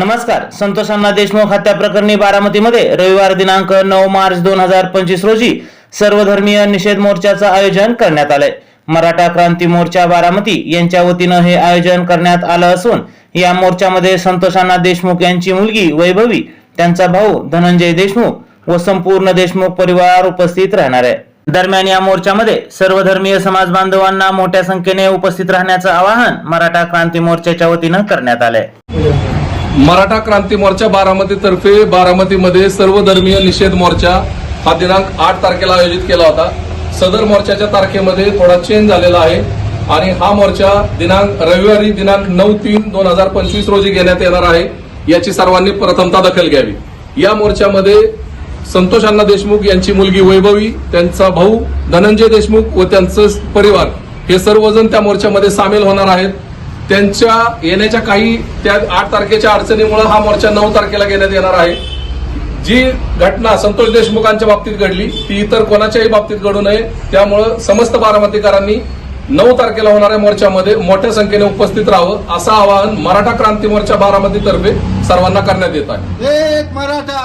नमस्कार संतोष अण्णा देशमुख हत्या प्रकरणी बारामतीमध्ये रविवार दिनांक नऊ मार्च दोन हजार पंचवीस रोजी सर्वधर्मीय निषेध मोर्चाचं आयोजन करण्यात आलंय. मराठा क्रांती मोर्चा बारामती यांच्या वतीनं हे आयोजन करण्यात आलं असून या मोर्चामध्ये संतोष अण्णा देशमुख यांची मुलगी वैभवी त्यांचा भाऊ धनंजय देशमुख व संपूर्ण देशमुख परिवार उपस्थित राहणार आहे. दरम्यान या मोर्चामध्ये सर्वधर्मीय समाज बांधवांना मोठ्या संख्येने उपस्थित राहण्याचं आवाहन मराठा क्रांती मोर्चाच्या वतीनं करण्यात आलंय. मराठा क्रांती मोर्चा बारामतीतर्फे बारामतीमध्ये सर्वधर्मीय निषेध मोर्चा हा दिनांक आठ तारखेला आयोजित केला होता. सदर मोर्चाच्या तारखेमध्ये थोडा चेंज झालेला आहे आणि हा मोर्चा दिनांक रविवारी दिनांक नऊ तीन दोन हजार पंचवीस रोजी घेण्यात येणार आहे. याची सर्वांनी प्रथमता दखल घ्यावी. या मोर्चामध्ये संतोष अण्णा देशमुख यांची मुलगी वैभवी त्यांचा भाऊ धनंजय देशमुख व त्यांचं परिवार हे सर्वजण त्या मोर्चामध्ये सामील होणार आहेत. त्यांच्या येण्याच्या काही त्या आठ तारखेच्या अडचणीमुळे हा मोर्चा नऊ तारखेला घेण्यात येणार आहे. जी घटना संतोष देशमुखांच्या बाबतीत घडली ती इतर कोणाच्याही बाबतीत घडू नये. त्यामुळं समस्त बारामतीकरांनी नऊ तारखेला होणाऱ्या मोर्चामध्ये मोठ्या संख्येने उपस्थित राहावं असं आवाहन मराठा क्रांती मोर्चा बारामतीतर्फे सर्वांना करण्यात येत आहे. एक मराठा